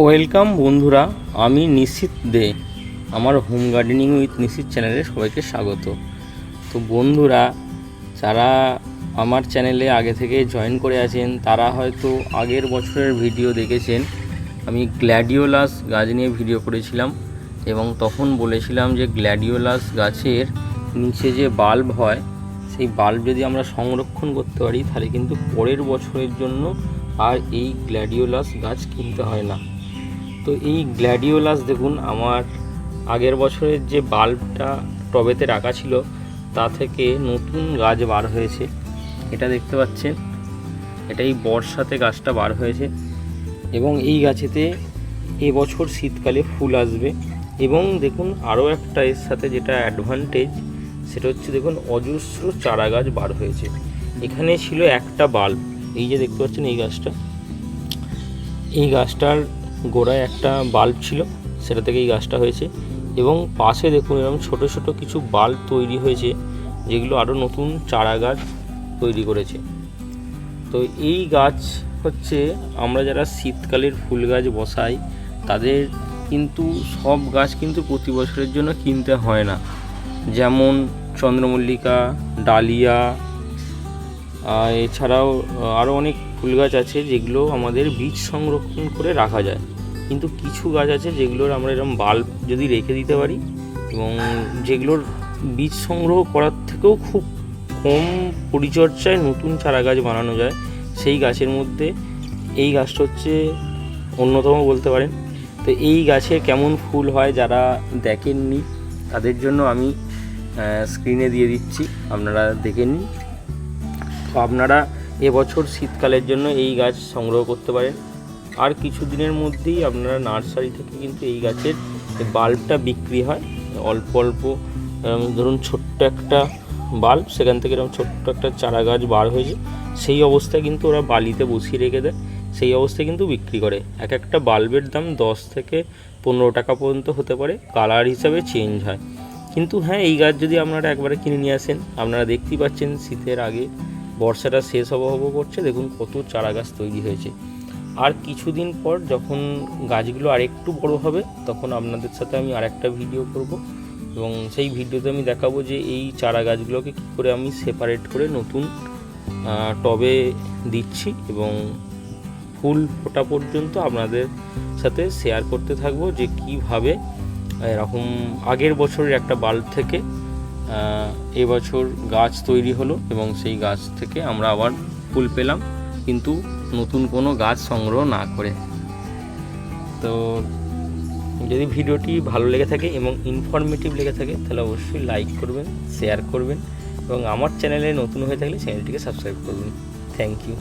Welcome বন্ধুরা, আমি নিশ্চিত দে। আমার হোম গার্ডেনিং উইথ নিশ্চিত চ্যানেলে সবাইকে স্বাগত। তো বন্ধুরা, যারা আমার চ্যানেলে আগে থেকে জয়েন করে আছেন, তারা হয়তো আগের বছরের ভিডিও দেখেছেন। আমি গ্ল্যাডিওলাস গাছ নিয়ে ভিডিও করেছিলাম এবং তখন বলেছিলাম যে গ্ল্যাডিওলাস গাছের নিচে যে বাল্ব হয়, সেই বাল্ব যদি আমরা সংরক্ষণ করতে পারি, তাহলে কিন্তু পরের বছরের জন্য আর এই গ্ল্যাডিওলাস গাছ কিনতে হয় না। তো এই গ্ল্যাডিওলাস দেখুন, আমার আগের বছরের যে বাল্বটা টবেতে রাখা ছিল, তা থেকে নতুন গাছ বার হয়েছে। এটা দেখতে পাচ্ছেন এটা এই বর্ষাতে গাছটা বার হয়েছে। এবং এই গাছেতে এবছর শীতকালে ফুল আসবে। এবং দেখুন, আরও একটা এর সাথে যেটা অ্যাডভান্টেজ সেটা হচ্ছে দেখুন, অজস্র চারা গাছ বার হয়েছে। এখানে ছিল একটা বাল্ব। এই যে দেখতে পাচ্ছেন, এই গাছটা। এই গাছটার গোড়ায় একটা বাল্ব ছিল, সেটা থেকে এই গাছটা হয়েছে এবং পাশে দেখুন এরকম ছোট ছোট কিছু বাল্ব তৈরি হয়েছে, যেগুলো আরও নতুন চারা গাছ তৈরি করেছে। তো এই গাছ হচ্ছে, আমরা যারা শীতকালের ফুল গাছ বসাই, তাদের কিন্তু সব গাছ কিন্তু প্রতি বছরের জন্য কিনতে হয় না। যেমন চন্দ্রমল্লিকা, ডালিয়া এছাড়াও আরও অনেক ফুল গাছ আছে, যেগুলো আমাদের বীজ সংরক্ষণ করে রাখা যায়। কিন্তু কিছু গাছ আছে যেগুলোর আমরা এরকম বাল্ব যদি রেখে দিতে পারি এবং যেগুলোর বীজ সংগ্রহ করার থেকেও খুব কম পরিচর্যায় নতুন চারা গাছ বানানো যায়, সেই গাছের মধ্যে এই গাছটা হচ্ছে অন্যতম বলতে পারেন। তো এই গাছে কেমন ফুল হয় যারা দেখেননি, তাদের জন্য আমি স্ক্রিনে দিয়ে দিচ্ছি, আপনারা দেখে নিন। তো আপনারা এবছর শীতকালের জন্য এই গাছ সংগ্রহ করতে পারেন। আর কিছু দিনের মধ্যেই আপনারা নার্সারি থেকে কিন্তু এই গাছের বাল্বটা বিক্রি হয়, অল্প অল্প ধরুন ছোট্ট একটা বাল্ব, সেখান থেকে এরকম ছোট্ট একটা চারা গাছ বার হয়েছে, সেই অবস্থায় কিন্তু ওরা বালিতে বসিয়ে রেখে দেয়, সেই অবস্থায় কিন্তু বিক্রি করে। এক একটা বাল্বের দাম দশ থেকে পনেরো টাকা পর্যন্ত হতে পারে, কালার হিসাবে চেঞ্জ হয়। কিন্তু হ্যাঁ এই গাছ যদি আপনারা একবারে কিনে নিয়ে আসেন, আপনারা দেখতেই পাচ্ছেন শীতের আগে, বর্ষাটা শেষ হব হব করছে, দেখুন কত চারা গাছ তৈরি হয়েছে। আর কিছুদিন পর যখন গাছগুলো আরেকটু বড় হবে, তখন আপনাদের সাথে আমি আরেকটা ভিডিও করব এবং সেই ভিডিওতে আমি দেখাবো যে এই চারা গাছগুলোকে কী করে আমি সেপারেট করে নতুন টবে দিচ্ছি এবং ফুল ফোটা পর্যন্ত আপনাদের সাথে শেয়ার করতে থাকব যে কীভাবে এরকম আগের বছরের একটা বাল্ব থেকে এবছর গাছ তৈরি হলো এবং সেই গাছ থেকে আমরা আবার ফুল পেলাম। কিন্তু নতুন কোনো গাছ সংগ্রহ না করে। তো যদি ভিডিওটি ভালো লেগে থাকে এবং ইনফরমেটিভ লেগে থাকে, তাহলে অবশ্যই লাইক করবেন শেয়ার করবেন এবং আমার চ্যানেলে নতুন হয়ে থাকলে চ্যানেলটিকে সাবস্ক্রাইব করবেন। Thank you